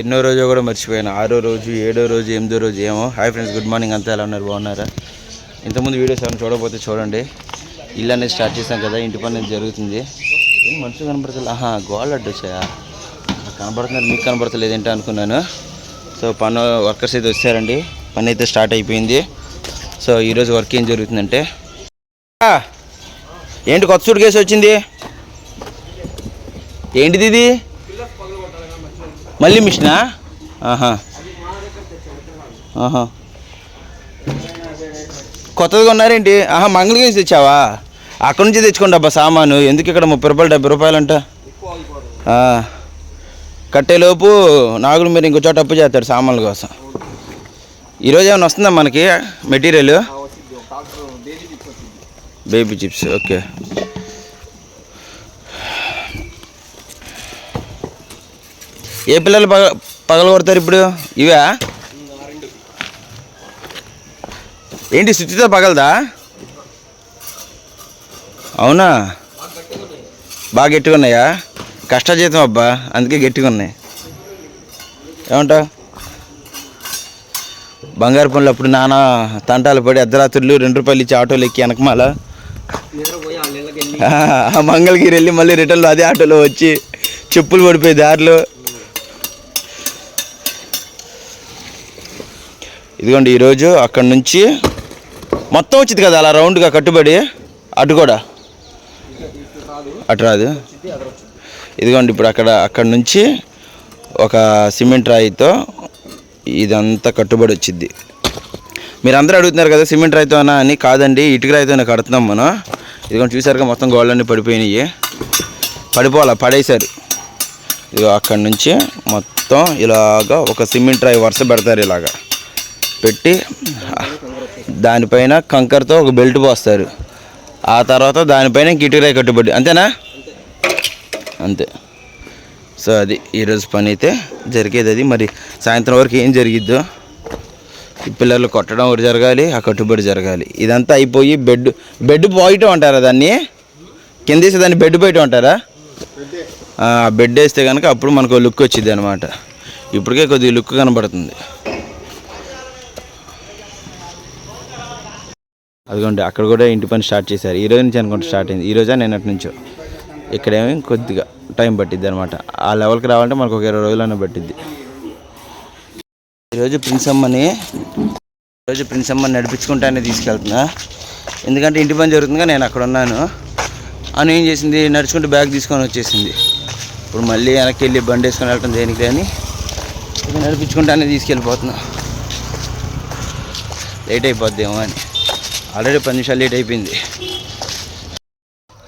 ఎన్నో రోజు కూడా మర్చిపోయాను. ఆరో రోజు ఏడో రోజు ఎనిమిదో రోజు ఏమో. హాయ్ ఫ్రెండ్స్ గుడ్ మార్నింగ్ అంతా ఎలా ఉన్నారు? బాగున్నారా? ఇంతకుముందు వీడియోస్ ఏమైనా చూడకపోతే చూడండి. ఇల్లు అనేది స్టార్ట్ చేసాం కదా ఇంటి పని అనేది జరుగుతుంది. ఏం మనుషులు కనబడతలే ఆహా గోల్డ్ అడ్డు వచ్చాయా కనబడుతున్నారు మీకు కనబడతలేదు ఏంటో అనుకున్నాను. సో పని వర్కర్స్ అయితే వచ్చారండి. పని అయితే స్టార్ట్ అయిపోయింది. సో ఈరోజు వర్క్ ఏం జరుగుతుందంటే ఏంటి కొత్త సూట్ కేసు వచ్చింది? ఏంటిది ఇది? మళ్ళీ మిషనా? ఆహా. ఆహా. కొత్తది కొన్నారేంటి? ఆహా మంగళగిరి తెచ్చావా? అక్కడ నుంచి తెచ్చుకోండి అబ్బా సామాను. ఎందుకు ఇక్కడ ముప్పై రూపాయలు డెబ్బై రూపాయలు అంట ఆ, కట్టేలోపు నాగులు మీరు ఇంకో చోట అప్పు చేస్తాడు సామాన్ల కోసం. ఈరోజు ఏమైనా వస్తుందా మనకి మెటీరియల్? Baby chips okay. ఏ పిల్లలు పగ పగల కొడతారు ఇప్పుడు? ఇవా? ఏంటి శుచితో పగలదా? అవునా? బాగా గట్టిగా ఉన్నాయా కష్టజీతం అబ్బా అందుకే గట్టిగా ఉన్నాయి ఏమంటావు? బంగారు పనులు అప్పుడు నానా తంటాలు పడి అర్ధరాత్రులు రెండు రూపాయలు ఇచ్చి ఆటోలు ఎక్కి వెనకమాల. మంగళగిరి వెళ్ళి మళ్ళీ రిటర్న్లో అదే ఆటోలో వచ్చి చెప్పులు పడిపోయి దారిలో ఇదిగోండి ఈరోజు అక్కడి నుంచి మొత్తం వచ్చింది కదా అలా రౌండ్గా కట్టుబడి అటు కూడా? అటు రాదు. ఇదిగోండి ఇప్పుడు అక్కడ అక్కడ నుంచి ఒక సిమెంట్ రాయితో ఇదంతా కట్టుబడి వచ్చింది. మీరు అందరూ అడుగుతున్నారు కదా సిమెంట్ రాయితోనా అని? కాదండి ఇటుక రాయితోనే కడుతున్నాం మనం. ఇదిగోండి చూసారుగా మొత్తం గోళ్ళన్నీ పడిపోయినాయి. పడిపోవాలా? పడేశారు. ఇదిగో అక్కడి నుంచి మొత్తం ఇలాగా ఒక సిమెంట్ రాయి వరుస పెడతారు ఇలాగా. పెట్టి దానిపైన కంకరతో ఒక బెల్ట్ పోస్తారు. ఆ తర్వాత దానిపైన కిటికీ కట్టుబడి అంతేనా? అంతే. సో అది ఈరోజు పని అయితే జరిగేది అది. మరి సాయంత్రం వరకు ఏం జరిగిద్దో పిల్లలు కొట్టడం ఒకటి జరగాలి ఆ కట్టుబడి జరగాలి. ఇదంతా అయిపోయి బెడ్ బెడ్ పోయటం అంటారా దాన్ని? కింద వేసి దాన్ని బెడ్ పోయటం అంటారా? ఆ, బెడ్ వేస్తే కనుక అప్పుడు మనకు లుక్ వచ్చింది అనమాట ఇప్పటికే కొద్దిగా లుక్ కనబడుతుంది. అదిగోండి అక్కడ కూడా ఇంటి పని స్టార్ట్ చేశారు. ఈ రోజు నుంచి అనుకుంటే స్టార్ట్ అయింది. ఈ రోజా నిన్నటి నుంచో. ఇక్కడేమో కొద్దిగా టైం పట్టిద్ది అనమాట ఆ లెవెల్కి రావాలంటే మనకు ఒక ఇరవై రోజులైనా పట్టిద్ది. ఈరోజు ప్రిన్స్ అమ్మని ఈరోజు ప్రిన్స్ అమ్మని నడిపించుకుంటానే తీసుకెళ్తున్నా. ఎందుకంటే ఇంటి పని జరుగుతుందిగా నేను అక్కడ ఉన్నాను. అని ఏం చేసింది? నడుచుకుంటూ బ్యాగ్ తీసుకొని వచ్చేసింది. ఇప్పుడు మళ్ళీ వెనక్కి వెళ్ళి బండి వేసుకొని వెళ్ళటం దేనికి కానీ నడిపించుకుంటానే తీసుకెళ్ళిపోతున్నా. లేట్ అయిపోద్దేమో అని. ఆల్రెడీ పది నిమిషాలు లేట్ అయిపోయింది.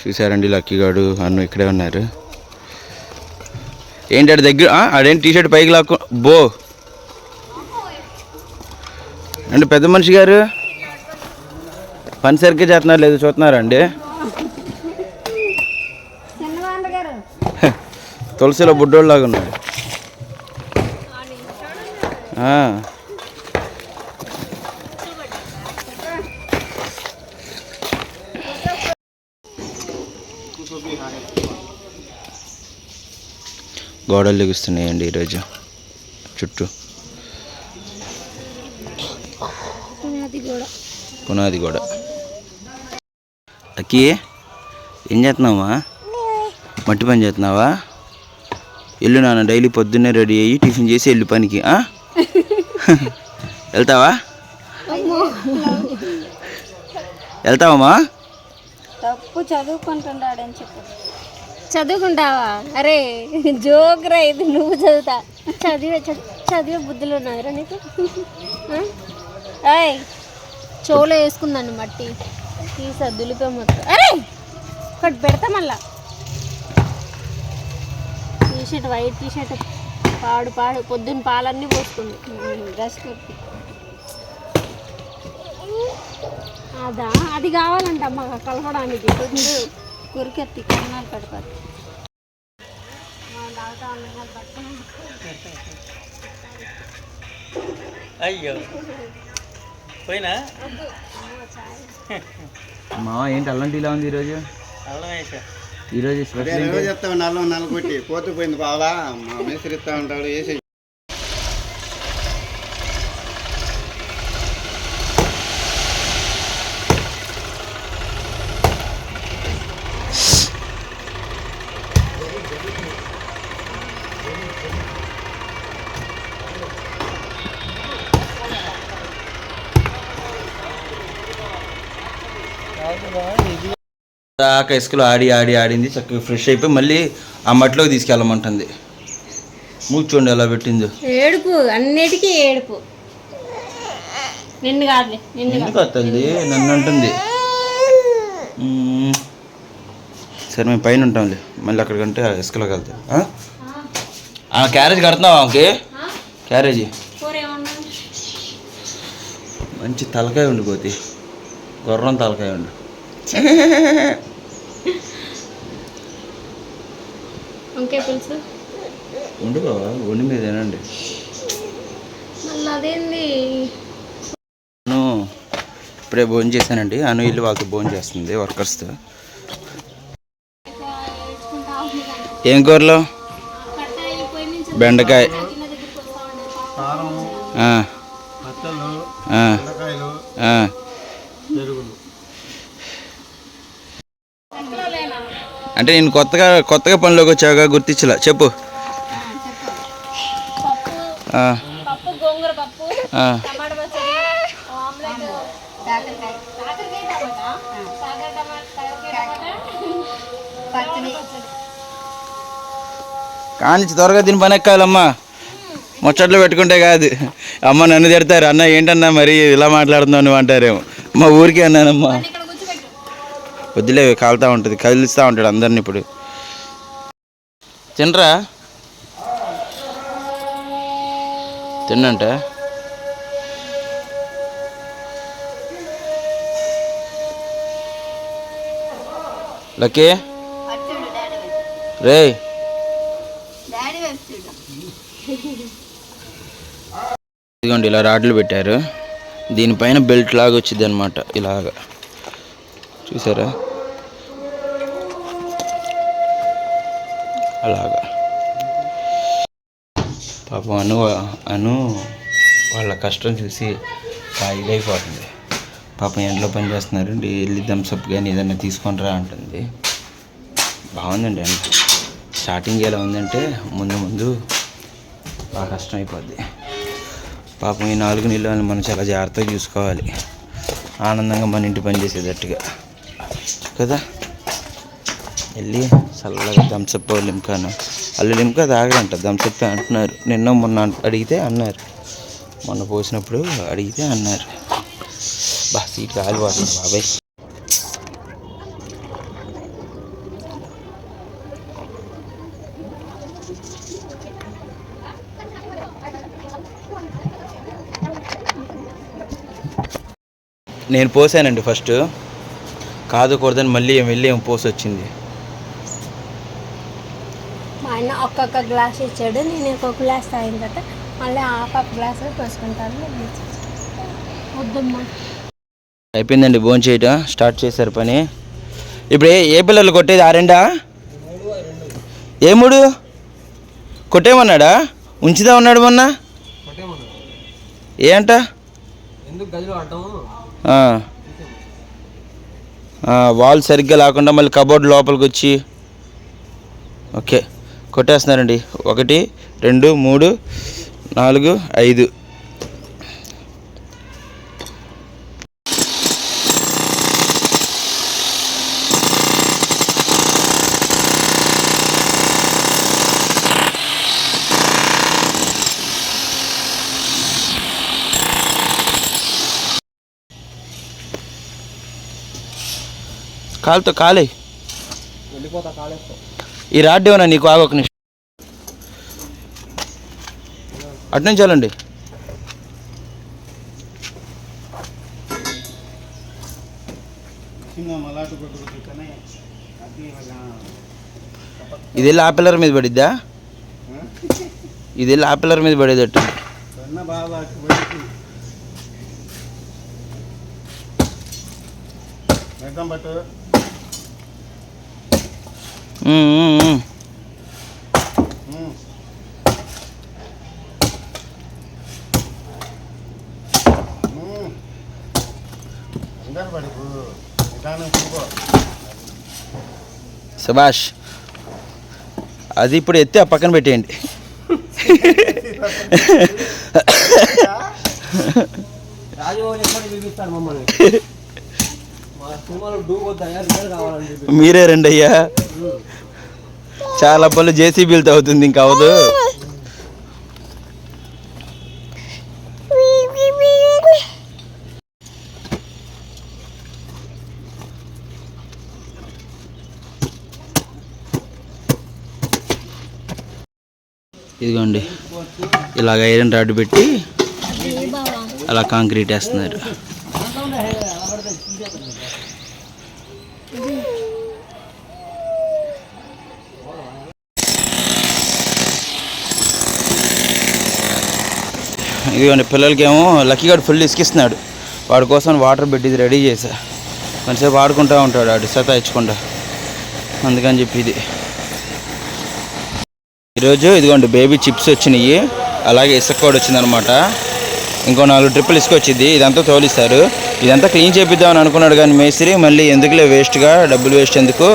చూసారండి లక్కీగాడు అన్ను ఇక్కడే ఉన్నారు. ఏంటి ఆడ దగ్గర? ఆ, ఆడేంటి టీ షర్ట్ పైకి లాక్కు బో. అంటే పెద్ద మనిషి గారు? పని సరిగ్గా చేస్తున్నారు లేదు చూస్తున్నారా అండి? తులసిలో బుడ్డోళ్ళలాగా ఉన్నాడు. గోడలు లెగుస్తున్నాయండి ఈరోజు. చుట్టూ. పునాది గోడ. అక్కి ఏం చేస్తున్నావా? మట్టి పని చేస్తున్నావా? వెళ్ళు నాన్న డైలీ పొద్దున్నే రెడీ అయ్యి టిఫిన్ చేసి వెళ్ళు పనికి? వెళ్తావా? వెళ్తావమ్మా? తప్పు చదువుకుంటున్నాడని చెప్పు. చదువుకుంటావా? అరే జోక్రా ఇది నువ్వు చదువుతా. చదివే చదివే బుద్ధులు ఉన్నారా నీకు. ఆ? ఏయ్ చెవులో వేసుకుందాన్ని మట్టి. తీసా దులిపే మొత్తం. అరే ఒకటి పెడతా మళ్ళా. టీషర్ట్ వైట్ టీషర్ట్ పాడు పాడు. పొద్దున్న పాలన్నీ పోసుకుంది. డ్రెస్ అదా అది కావాలంట అమ్మ కలపడానికి. కొంచెం కురికెత్తి కన్నాలు కడతారు అయ్యో. పోయినా? మా ఏంటి అల్లం టీలా ఉంది ఈరోజు? అల్లం వేసా. ఈరోజు స్పెషల్ రోజు చెప్తావు నల్ల నల్ల కొట్టి పోతూ పోయింది బావలా మా మేస్త్రి ఇస్తా ఉంటాడు వేసి దాకా ఇసుకలో ఆడి ఆడి ఆడింది. చక్కగా ఫ్రెష్ అయిపోయి మళ్ళీ ఆ మట్టిలోకి తీసుకెళ్ళమంటుంది. మూర్చోండి ఎలా పెట్టిందో. ఏడుపు అన్నిటికీ ఏడుపు. నిన్ను కాదులే నిన్ను ఎందుకు వస్తుంది నన్ను అంటుంది. మ్మ్. సరే మేము పైన ఉంటాంలే. మళ్ళీ అక్కడికంటే ఇసుకలోకి వెళ్తాం. ఆ? ఆ క్యారేజ్ కడుతున్నావా ఓకే క్యారేజీ? కూర ఏమన్నా మంచి తలకాయ ఉండిపోతే. గుర్రం తలకాయ ఉండు. వంకాయ పులుసు? ఉండిపోవా ఉండి మీద తినండి. మళ్ళీ అదేంది? నేను ఇప్పుడే భోజనం చేశానండి. అను ఇల్లు వాళ్ళతో భోజనం చేస్తుంది వర్కర్స్తో. ఏం కూరలో? బెండకాయ కారం ఆ, పచ్చళ్ళు ఆ, పిల్లకాయలు ఆ. పెరుగులు అంటే నేను కొత్తగా కొత్తగా పనిలోకి వచ్చాక గుర్తించలా. చెప్పు. పప్పు కానిచ్చి త్వరగా దీని పని ఎక్కాలమ్మా. ముచ్చట్లు పెట్టుకుంటే కాదు. అమ్మ నన్ను తిడతారు. అన్న ఏంటన్నా మరి ఇలా మాట్లాడుతున్నావు నువ్వు అంటారేమో. మా ఊరికే అన్నానమ్మా. వద్దులే కాలుతూ ఉంటుంది కదిలిస్తూ ఉంటాడు అందరిని ఇప్పుడు. తినరా? తిన్నంట. లక్కీ? రే ఇదిగోండి ఇలా రాడ్లు పెట్టారు. దీనిపైన బెల్ట్ లాగా వచ్చింది అనమాట ఇలాగా. చూసారా? అలాగా. పాపం అను అను వాళ్ళ కష్టం చూసి బాగా ఇదైపోతుంది పాపం ఎండలో పని చేస్తున్నారు డైలీ థమ్స్అప్ కానీ ఏదైనా తీసుకొని రా అంటుంది. బాగుందండి ఎండ స్టార్టింగ్ ఎలా ఉందంటే ముందు ముందు బాగా కష్టం అయిపోద్ది పాపం ఈ నాలుగు నీళ్ళు మనం చాలా జాగ్రత్తగా చూసుకోవాలి. ఆనందంగా మన ఇంటి పని చేసేటట్టుగా. కదా? వెళ్ళి చల్లగా థమ్స్అప్ లింకాను వాళ్ళు లిమ్కా తాగరంట థమ్స్అప్ అంటున్నారు. నిన్న మొన్న అడిగితే అన్నారు. మొన్న పోసినప్పుడు అడిగితే అన్నారు. బా సీట్ కాలిపోతుంది బాబాయ్. నేను పోసానండి ఫస్ట్. కాదు కూడదని మళ్ళీ ఏం వెళ్ళి ఏం పోసి వచ్చింది ఆయన ఒక్కొక్క గ్లాస్ ఇచ్చాడు నేను ఒక్కొక్క గ్లాస్ తాగిన తర్వాత మళ్ళీ హాఫ్ హాఫ్ గ్లాస్ పోసుకుంటాను వద్దమ్మా. అయిపోయిందండి భోజనం చేయటం స్టార్ట్ చేశారు పని. ఇప్పుడు ఏ ఏ పిల్లలు కొట్టేది? ఆ రెండా? ఏ మూడు? కొట్టేమన్నాడా? ఉంచుదా ఉన్నాడు మొన్న? ఏ అంట? ఎందుకు గదిలో ఆడటం? ఆ. ఆ, వాల్ సరిగ్గా లేకుండా మళ్ళీ కబోర్డ్ లోపలికి వచ్చి ఓకే. కొట్టేస్తున్నారండి. ఒకటి రెండు మూడు నాలుగు ఐదు. కాలుతో కాలే వెళ్ళిపోతా కాలేస్తా. ఈ రాడ్ ఏమన్నా నీకు ఆగొక నిమిషం. అటు నుంచి వెళ్ళండి ఇది వెళ్ళి ఆ పిల్లర్ మీద పడిద్దా? ఇది వెళ్ళి ఆ పిల్లర్ మీద పడేదట్టు. సన్న సుభాష్ అది ఇప్పుడు ఎత్తి ఆ పక్కన పెట్టేయండి. రాజు ఎప్పుడు చూపిస్తాను మమ్మల్ని? మీరే రండి అయ్యా. చాలా పనులు జేసీబీలతో అవుతుంది ఇంకా అవదు ఇదిగోండి ఇలాగ ఐరన్ రాడ్ పెట్టి అలా కాంక్రీట్ వేస్తున్నారు. ఇదిగోండి పిల్లలకేమో లక్కీ ఫుల్ ఇసుకిస్తున్నాడు వాడి కోసం వాటర్ బెడ్ ఇది రెడీ చేశా. కొంతసేపు ఆడుకుంటూ ఉంటాడు ఆడు సతాయించకుండా అందుకని చెప్పి ఇది. ఈరోజు ఇదిగోండి బేబీ చిప్స్ వచ్చినాయి. అలాగే ఇసుక కూడా వచ్చిందనమాట. ఇంకో నాలుగు ట్రిప్పులు ఇసుక వచ్చింది. ఇదంతా తోలిస్తారు. ఇదంతా క్లీన్ చేపిద్దామని అనుకున్నాడు కానీ మేస్త్రి మళ్ళీ ఎందుకులే వేస్ట్గా డబ్బులు వేస్ట్ ఎందుకు?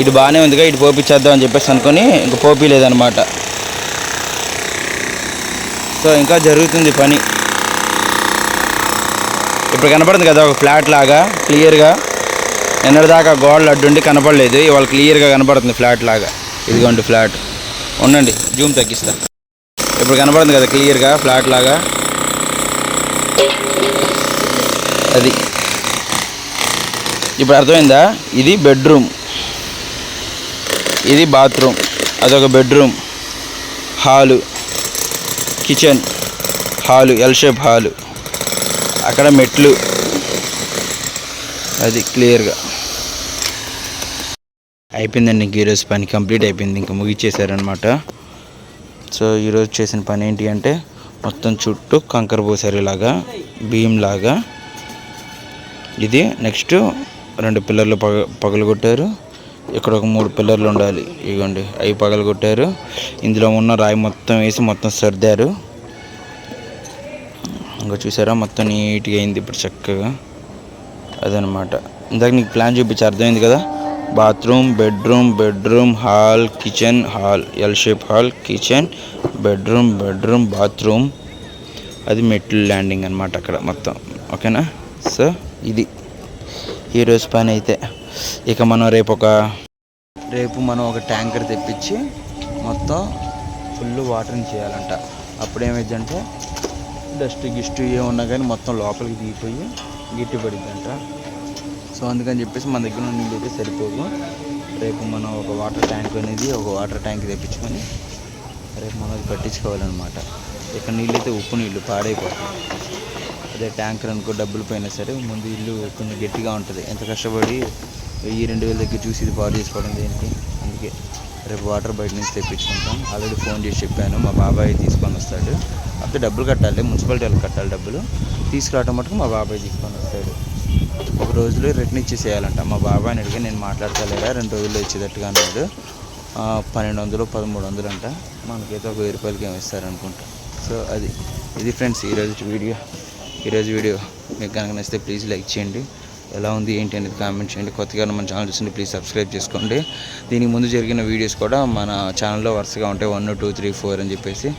ఇటు బాగానే ఉందిగా ఇటు పోపించేద్దాం అని చెప్పేసి అనుకుని ఇంక పోపిలేదనమాట. సో ఇంకా జరుగుతుంది పని. ఇప్పుడు కనపడుతుంది కదా ఒక ఫ్లాట్ లాగా క్లియర్గా నిన్నటిదాకా గోడలు అడ్డుండి కనపడలేదు ఇవాళ క్లియర్గా కనపడుతుంది ఫ్లాట్ లాగా. ఇదిగోండి ఫ్లాట్. ఉండండి జూమ్ తగ్గిస్తా. ఇప్పుడు కనపడుతుంది కదా క్లియర్గా ఫ్లాట్ లాగా. అది. ఇప్పుడు అర్థమైందా? ఇది బెడ్రూమ్. ఇది బాత్రూమ్. అదొక bedroom. Hall. Kitchen hall L shape hall. అక్కడ మెట్లు. అది క్లియర్గా. అయిపోయిందండి ఇంక ఈరోజు పని కంప్లీట్ అయిపోయింది ఇంకా ముగిచ్చేసారనమాట సో ఈరోజు చేసిన పని ఏంటి అంటే మొత్తం చుట్టూ కంకర పోసారు ఇలాగా భీమ్ లాగా. ఇది నెక్స్ట్ రెండు పిల్లర్లు పగ పగలగొట్టారు. ఇక్కడ ఒక మూడు పిల్లర్లు ఉండాలి. ఇదిగోండి అవి పగలగొట్టారు. ఇందులో ఉన్న రాయి మొత్తం వేసి మొత్తం సర్దారు. ఇంకా చూసారా మొత్తం నీట్గా అయింది ఇప్పుడు చక్కగా. అదనమాట. ఇందాక నీకు ప్లాన్ చూపించి అర్థమైంది కదా? Bathroom bedroom bedroom hall kitchen hall L shape hall kitchen bedroom bedroom bathroom. అది మెట్లు ల్యాండింగ్ అనమాట అక్కడ మొత్తం. ఓకేనా? సో ఇది. ఈరోజు పని అయితే ఇక మనం రేపు ఒక రేపు మనం ఒక ట్యాంకర్ తెప్పించి మొత్తం ఫుల్ వాటరింగ్ చేయాలంట. అప్పుడు ఏమైందంటే డస్ట్ గిస్ట్ ఏమున్నా కానీ మొత్తం లోపలికి దిగిపోయి గిట్టి పడిద్దంట. సో అందుకని చెప్పేసి మన దగ్గర ఉన్న నీళ్ళు అయితే సరిపోదు. రేపు మనం ఒక వాటర్ ట్యాంక్ అనేది ఒక వాటర్ ట్యాంక్ తెప్పించుకొని రేపు మనం అది పట్టించుకోవాలన్నమాట. ఇక్కడ నీళ్ళు అయితే ఉప్పు నీళ్ళు పాడైపోతుంది అదే ట్యాంకర్ అనుకో డబ్బులు పోయినా సరే ముందు ఇల్లు కొంచెం గట్టిగా ఉంటుంది. ఎంత కష్టపడి వెయ్యి రెండు వేల దగ్గర చూసి ఇది పాడు చేసుకోవడం దేనికి అందుకే రేపు వాటర్ బయట నుంచి తెప్పించుకుంటాం. ఆల్రెడీ ఫోన్ చేసి చెప్పాను మా బాబాయ్ తీసుకొని వస్తాడు. అప్పుడు డబ్బులు కట్టాలి మున్సిపాలిటీ వాళ్ళకి కట్టాలి డబ్బులు. తీసుకురావటం మటుకు మా బాబాయ్ తీసుకొని వస్తాడు. ఒక రోజులో రిటర్న్ ఇచ్చేసేయాలంట. మా బాబాయ్ని అడిగి నేను మాట్లాడతలేరా? రెండు రోజుల్లో ఇచ్చేటట్టుగా అన్నాడు. పన్నెండు వందలు పదమూడు వందలు అంట. మనకైతే ఒక వెయ్యి రూపాయలకి ఏమి ఇస్తారనుకుంటా. సో అది ఇది ఫ్రెండ్స్ ఈరోజు వీడియో. ఈరోజు వీడియో మీకు కనుక నచ్చితే ప్లీజ్ లైక్ చేయండి. ఎలా ఉంది ఏంటి అనేది కామెంట్ చేయండి. కొత్తగా మన ఛానల్ చూస్తుంటే ప్లీజ్ సబ్స్క్రైబ్ చేసుకోండి. దీనికి ముందు జరిగిన వీడియోస్ కూడా మన ఛానల్లో వరుసగా ఉంటాయి. వన్ టూ త్రీ ఫోర్ అని చెప్పేసి.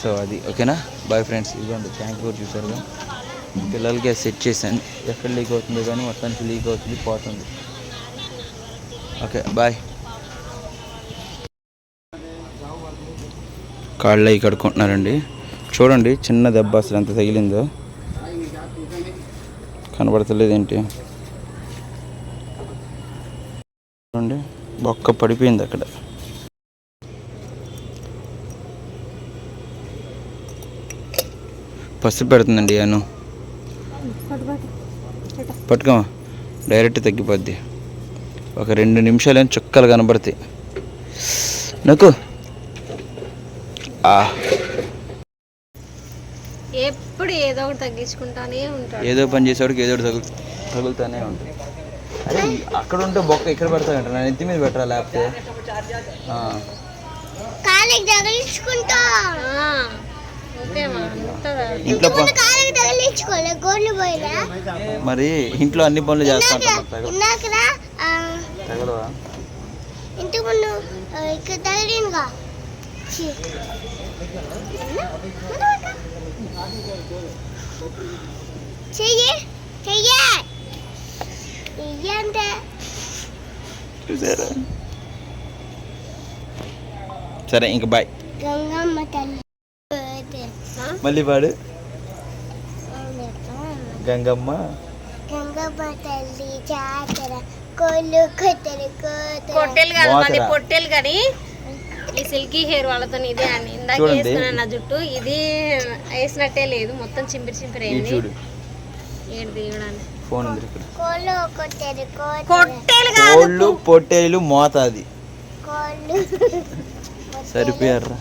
సో అది ఓకేనా బాయ్ ఫ్రెండ్స్ ఇదిగోండి ట్యాంక్ కూడా చూసారుగా పిల్లలకి సెట్ చేశాను. ఎక్కడ లీక్ అవుతుందో కానీ మొత్తానికి లీక్ అవుతుంది పోతుంది ఓకే బాయ్ కాళ్ళు అవి కడుక్కుంటున్నారండి. చూడండి చిన్న దెబ్బ అసలు ఎంత తగిలిందో. కనబడతలేదేంటి? చూడండి బొక్క పడిపోయింది అక్కడ. పసుపు పెడుతుందండి అను పట్టుకోమా డైరెక్ట్ తగ్గిపోద్ది. ఒక రెండు నిమిషాలు చుక్కలు కనబడతాయి. నాకు. ఎప్పుడు ఏదో ఒకటి తగ్గించుకుంటానే ఉంటాడు. ఏదో పని చేసేవాడికి ఏదో ఒకటి తగులు తగులుతానే ఉంటుంది అరే అక్కడ ఉంటే బొక్క ఇక్కడ పెడతానంట నా నెత్తి మీద పెట్టరా లేకపోతే ఇంట్లో మరి ఇంట్లో అన్ని పనులు చేస్తా ఉంటాం మరి తగ ఇందాకరా ఆ, తగలవా? ఇంతకు ముందు ఆ, ఇక్కడ తగిలిందిగా ఛీ. చెయ్యి చెయ్యి. ఇయ్యంటే చూసారా సరే ఇంక బాయ్ గంగమ్మ తల్లి మళ్ళీ పాడు గంగమ్మ పొట్టేలు కాదు మాది. పొట్టేలు కానీ ఈ సిల్కీ హెయిర్ వాళ్ళతో ఇదే అండి ఇందాక. వేసుకున్నాను నా జుట్టు. ఇది వేసినట్టే లేదు. మొత్తం చింపిరి చింపిరి అయింది. ఏడు తీయడానికి ఫోన్ ఉంది ఇక్కడ. కోళ్ళు పొట్టేలు మోతాది. సరిపోయారా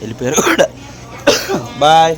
వెళ్ళిపోయారు కూడా. బాయ్.